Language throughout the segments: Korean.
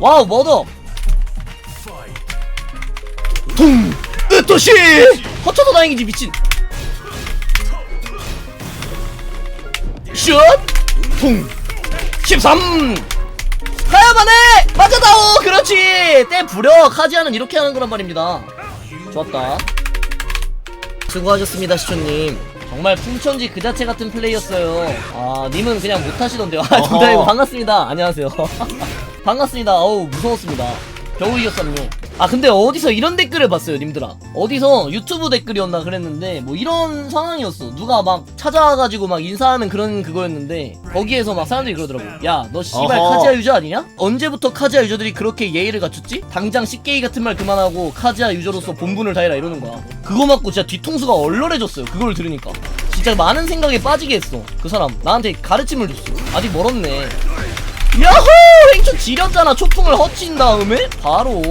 와우 머더. 퉁 으토시 허쳐도 다행이지 미친. 슛퉁13 가야만 해 맞아다오! 그렇지! 때 부려 카지아는 이렇게 하는 거란 말입니다. 좋았다. 수고하셨습니다 시초님. 정말 풍천지 그 자체 같은 플레이였어요. 아 님은 그냥 못하시던데요. 아 정답이고. 반갑습니다. 안녕하세요 반갑습니다. 어우 무서웠습니다. 겨우 이겼었요 아 근데 어디서 이런 댓글을 봤어요 님들아. 어디서 유튜브 댓글이었나 그랬는데 뭐 이런 상황이었어. 누가 막 찾아와가지고 막 인사하는 그런 그거였는데 거기에서 막 사람들이 그러더라고. 야 너 씨발 어허. 카지아 유저 아니냐? 언제부터 카지아 유저들이 그렇게 예의를 갖췄지? 당장 씹게이 같은 말 그만하고 카지아 유저로서 본분을 다해라 이러는 거야. 그거 맞고 진짜 뒤통수가 얼얼해졌어요 그걸 들으니까. 진짜 많은 생각에 빠지게 했어 그 사람. 나한테 가르침을 줬어. 아직 멀었네. 야호! 행초 지렸잖아 초풍을 허친 다음에 바로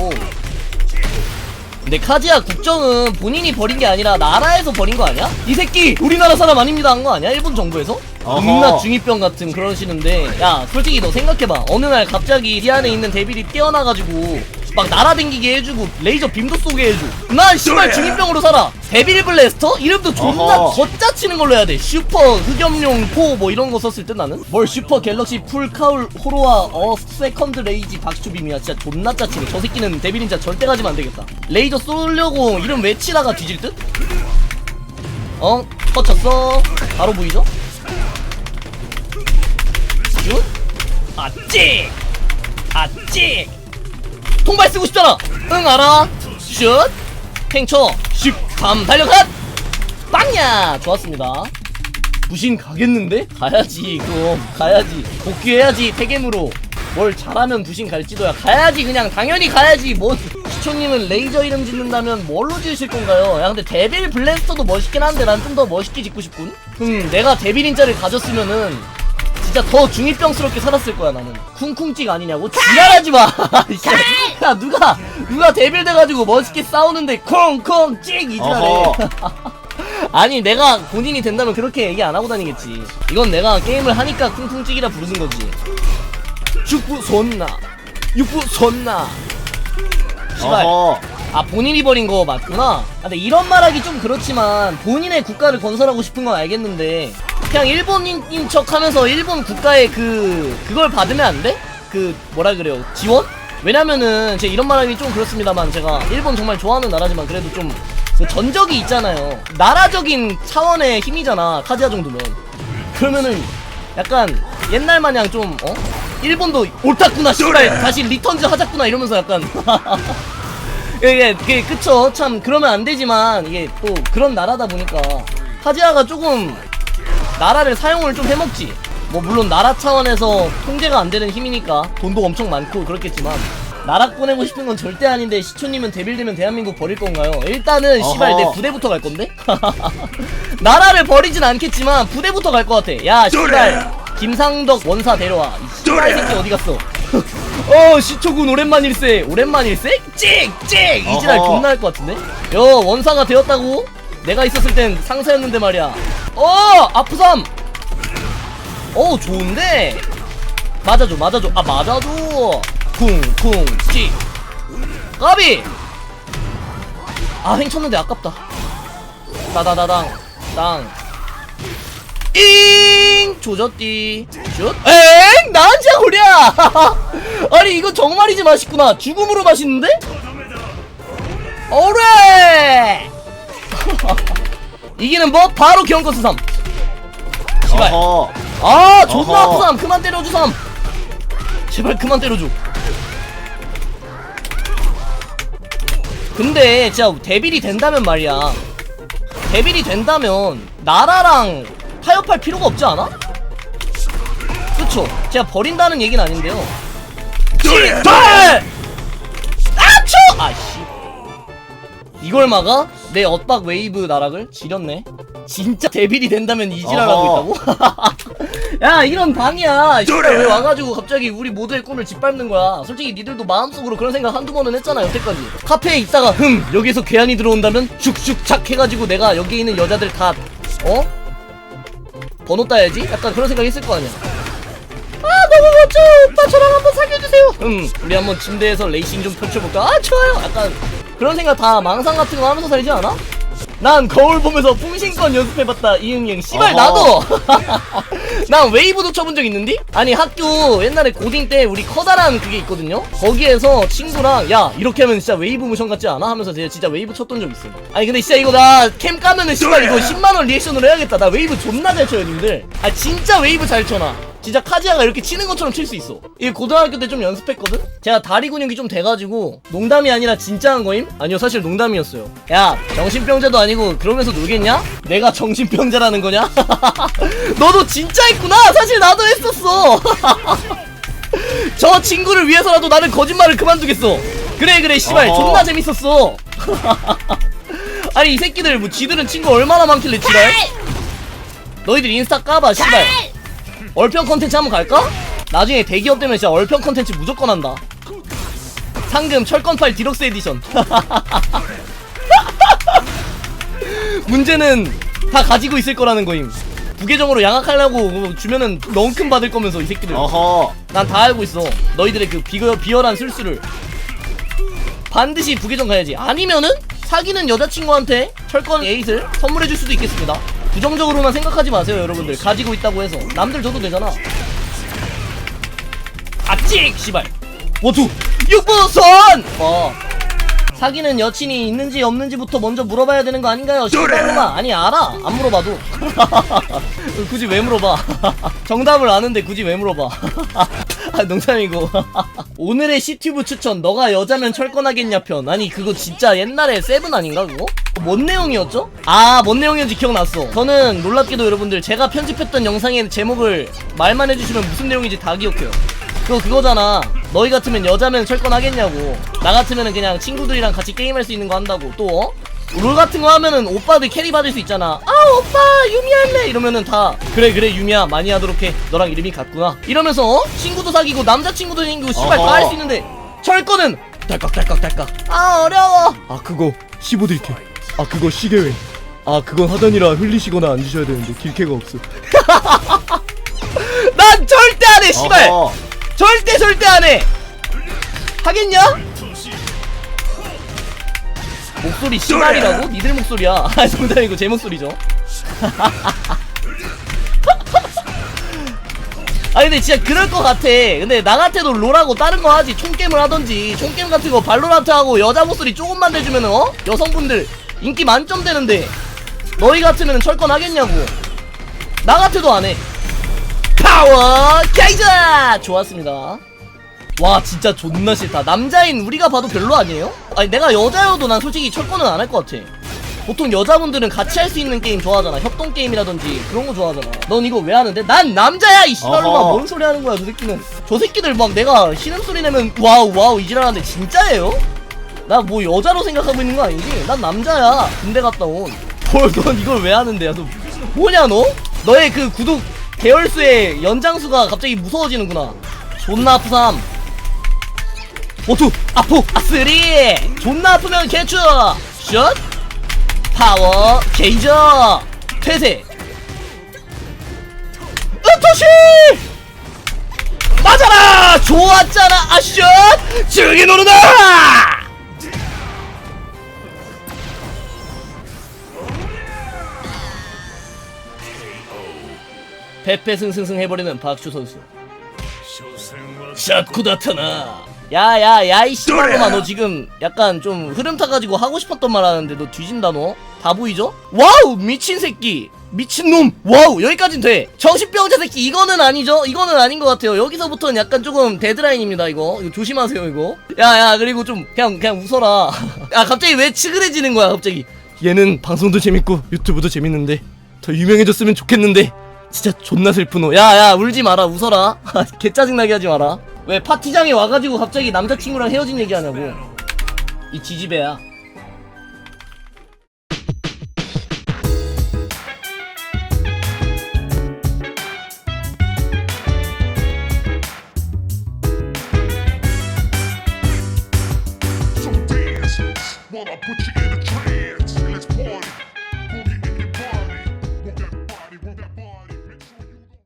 근데 카지아 국정은 본인이 버린 게 아니라 나라에서 버린 거 아니야? 이 새끼 우리나라 사람 아닙니다 한 거 아니야? 일본 정부에서? 겁나 중이병 같은 그러시는데 야 솔직히 너 생각해봐 어느 날 갑자기 이 안에 있는 데빌이 뛰어나가지고 막 날아댕기게 해주고 레이저 빔도 쏘게 해줘 난 씨발 중이병으로 살아 데빌 블래스터? 이름도 존나 어허. 걷자 치는 걸로 해야 돼 슈퍼 흑염룡 포 뭐 이런 거 썼을 때 나는 뭘 슈퍼 갤럭시 풀 카울 호로와 어 세컨드 레이지 박슈빔이야 진짜 존나 짜치네 저 새끼는 데빌 인자 절대 가지면 안 되겠다 레이저 쏘려고 이름 외치다가 뒤질 듯? 어? 터쳤어 바로 보이죠? 슛? 아찍! 아찍! 통발 쓰고 싶잖아! 응 알아! 슛! 팽쳐! 슛! 밤 달려가! 빵야! 좋았습니다 부신 가겠는데? 가야지 그럼 가야지 복귀해야지 폐겜으로 뭘 잘하면 부신 갈지도야 가야지 그냥 당연히 가야지 뭐 시초님은 레이저 이름 짓는다면 뭘로 지으실 건가요? 야 근데 데빌 블래스터도 멋있긴 한데 난 좀 더 멋있게 짓고 싶군 음 내가 데빌 인자를 가졌으면은 진짜 더 중이병스럽게 살았을 거야 나는 쿵쿵찍 아니냐고 지랄하지 마. 야 누가 누가 데빌 돼가지고 멋있게 싸우는데 쿵쿵찍 이지랄해. 아니 내가 본인이 된다면 그렇게 얘기 안 하고 다니겠지. 이건 내가 게임을 하니까 쿵쿵찍이라 부르는 거지. 축구 손나 육부 손나. 씨발. 아 본인이 버린 거 맞구나. 아, 근데 이런 말하기 좀 그렇지만 본인의 국가를 건설하고 싶은 건 알겠는데 그냥 일본인 척하면서 일본 국가의 그 그걸 받으면 안 돼? 그 뭐라 그래요 지원? 왜냐면은 제가 이런 말하기 좀 그렇습니다만 제가 일본 정말 좋아하는 나라지만 그래도 좀그 전적이 있잖아요. 나라적인 차원의 힘이잖아 카지아 정도면. 그러면은 약간 옛날 마냥 좀 어? 일본도 옳았구나 씨발 다시 리턴즈 하자꾸나 이러면서 약간 이게, 이게 그쵸 참 그러면 안 되지만 이게 또 그런 나라다 보니까 카지아가 조금 나라를 사용을 좀 해먹지 뭐 물론 나라 차원에서 통제가 안 되는 힘이니까 돈도 엄청 많고 그렇겠지만 나라 꺼내고 싶은 건 절대 아닌데 시초님은 데빌되면 대한민국 버릴 건가요? 일단은 씨발. 내 부대부터 갈 건데? 나라를 버리진 않겠지만 부대부터 갈 것 같아 야 씨발 김상덕 원사 데려와 이 씨발 새끼 어디 갔어 어 시초군 오랜만 일세 오랜만 일세? 찍찍 이지랄 어허. 존나 할 것 같은데? 여 원사가 되었다고? 내가 있었을 땐 상사였는데 말이야 어 아프삼 어 좋은데 맞아줘 맞아줘 아 맞아줘 쿵쿵 찍 까비 아 횡쳤는데 아깝다 따다다당 땅 잉! 조졌디 슛? 엥! 나한자 고랴! 아니 이거 정말이지 맛있구나 죽음으로 맛있는데? 오래! 이기는 법 바로 경거스 3 씨발 어허. 아 존나 어허. 아프삼 그만 때려주삼 제발 그만 때려줘 근데 진짜 데빌이 된다면 말이야 데빌이 된다면 나라랑 타협할 필요가 없지 않아? 그쵸 제가 버린다는 얘기는 아닌데요 달! 아초! 아씨 이걸 막아? 내 엇박 웨이브 나락을 지렸네 진짜 데빌이 된다면 이지랄하고. 있다고? 야 이런 방이야 씨발 왜 와가지고 갑자기 우리 모두의 꿈을 짓밟는 거야 솔직히 니들도 마음속으로 그런 생각 한두 번은 했잖아 여태까지 카페에 있다가 흠 여기에서 괴한이 들어온다면 슉슉 착 해가지고 내가 여기에 있는 여자들 다 어? 번호 따야지? 약간 그런 생각 했을 거 아니야 아 너무 멋져 오빠 저랑 한번 사귀어주세요 음 우리 한번 침대에서 레이싱 좀 펼쳐볼까? 아 좋아요 약간 그런 생각 다 망상 같은 거 하면서 살지 않아? 난 거울 보면서 풍신권 연습해봤다 이응이응. 씨발 나도! 난 웨이브도 쳐본 적 있는디? 아니 학교 옛날에 고딩 때 우리 커다란 그게 있거든요? 거기에서 친구랑 야 이렇게 하면 진짜 웨이브 모션 같지 않아? 하면서 제가 진짜 웨이브 쳤던 적 있어. 아니 근데 진짜 이거 나 캠 까면은 씨발 이거 10만원 리액션으로 해야겠다. 나 웨이브 존나 잘 쳐요 님들. 아 진짜 웨이브 잘 쳐나 진짜 카지아가 이렇게 치는 것처럼 칠 수 있어. 이 고등학교 때 좀 연습했거든? 제가 다리 근육이 좀 돼가지고 농담이 아니라 진짜 한 거임? 아니요 사실 농담이었어요. 야 정신병자도 아니고 그러면서 놀겠냐? 내가 정신병자라는 거냐? 너도 진짜 했구나! 사실 나도 했었어! 저 친구를 위해서라도 나는 거짓말을 그만두겠어. 그래 그래 씨발. 존나 재밌었어. 아니 이 새끼들 뭐 지들은 친구 얼마나 많길래 지랄? 너희들 인스타 까봐 씨발. 얼평 컨텐츠 한번 갈까? 나중에 대기업 되면 진짜 얼평 컨텐츠 무조건 한다. 상금 철권 파일 디럭스 에디션. 문제는 다 가지고 있을 거라는 거임. 부계정으로 양악하려고 주면은 넝큼 받을 거면서 이 새끼들. 어허 난 다 알고 있어. 너희들의 그 비거, 비열한 술수를. 반드시 부계정 가야지. 아니면은 사귀는 여자친구한테 철권 에잇을 선물해줄 수도 있겠습니다. 부정적으로만 생각하지 마세요, 여러분들. 가지고 있다고 해서. 남들 줘도 되잖아. 아찍! 씨발. 원투! 육부선! 어. 사귀는 여친이 있는지 없는지부터 먼저 물어봐야 되는 거 아닌가요? 씨발놈아 아니 알아 안 물어봐도 굳이 왜 물어봐 정답을 아는데 굳이 왜 물어봐 아 농담이고 오늘의 시튜브 추천 너가 여자면 철권하겠냐 편 아니 그거 진짜 옛날에 세븐 아닌가 그거? 뭔 내용이었죠? 아 뭔 내용이었지 기억났어 저는 놀랍게도 여러분들 제가 편집했던 영상의 제목을 말만 해주시면 무슨 내용인지 다 기억해요 그거 그거잖아. 너희 같으면 여자면 철권하겠냐고. 나 같으면은 그냥 친구들이랑 같이 게임할 수 있는 거 한다고. 또 어? 롤 같은 거 하면은 오빠들 캐리 받을 수 있잖아. 아 오빠 유미 할래 이러면은 다 그래 그래 유미야 많이 하도록 해. 너랑 이름이 같구나. 이러면서 어? 친구도 사귀고 남자친구도 생기고 씨발 다 할 수 있는데 철권은 딸깍 딸깍 딸깍. 아 어려워. 아 그거 15딜캐 아 그거 시계회 아 그건 하단이라 흘리시거나 앉으셔야 되는데 딜캐가 없어 난 절대 안 해. 씨발. 절대 절대 안 해. 하겠냐? 목소리 씨발이라고? 니들 목소리야. 아, 농담이고 제 목소리죠. 아 근데 진짜 그럴 것 같아. 근데 나 같아도 롤하고 다른 거 하지. 총게임을 하던지 총게임 같은 거 발로란트 하고 여자 목소리 조금만 내주면은 어? 여성분들 인기 만점 되는데 너희 같으면 철권 하겠냐고. 나 같아도 안 해. 파워 게이저 좋았습니다 와 진짜 존나 싫다 남자인 우리가 봐도 별로 아니에요? 아니 내가 여자여도 난 솔직히 철권은 안 할 것 같아 보통 여자분들은 같이 할 수 있는 게임 좋아하잖아 협동 게임이라든지 그런 거 좋아하잖아 넌 이거 왜 하는데? 난 남자야 이 씨발로마 어허. 뭔 소리 하는 거야 저 새끼는 저 새끼들 막 내가 신음소리 내면 와우 와우 이지랄하는데 진짜예요? 나 뭐 여자로 생각하고 있는 거 아니지? 난 남자야 군대 갔다 온뭘넌 이걸 왜 하는데 야너 뭐냐 너? 너의 그 구독 계열수의 연장수가 갑자기 무서워지는구나 존나 아프삼 오투 아프 아쓰리. 존나 아프면 개추. 슛. 파워 게이저. 퇴세. 으토시! 맞아라! 좋았잖아. 아슛. 즐기 노르다! 패패승승승 해버리는 박주 선수. 샷쿠다타나 야야야 이 씨발놈아 너 지금 약간 좀 흐름 타가지고 하고 싶었던 말 하는데 너 뒤진다 너? 다 보이죠? 와우 미친 새끼. 미친놈. 와우 여기까진 돼. 정신병자 새끼 이거는 아니죠? 이거는 아닌 것 같아요. 여기서부터는 약간 조금 데드라인입니다 이거. 이거 조심하세요 이거. 야야 그리고 좀 그냥 그냥 웃어라. 야 갑자기 왜 치그레지는 거야 갑자기? 얘는 방송도 재밌고 유튜브도 재밌는데 더 유명해졌으면 좋겠는데. 진짜 존나 슬프노 야야 울지 마라 웃어라. 개 짜증나게 하지 마라 왜 파티장에 와가지고 갑자기 남자친구랑 헤어진 얘기하냐고? 이 지지배야. Dances wanna put you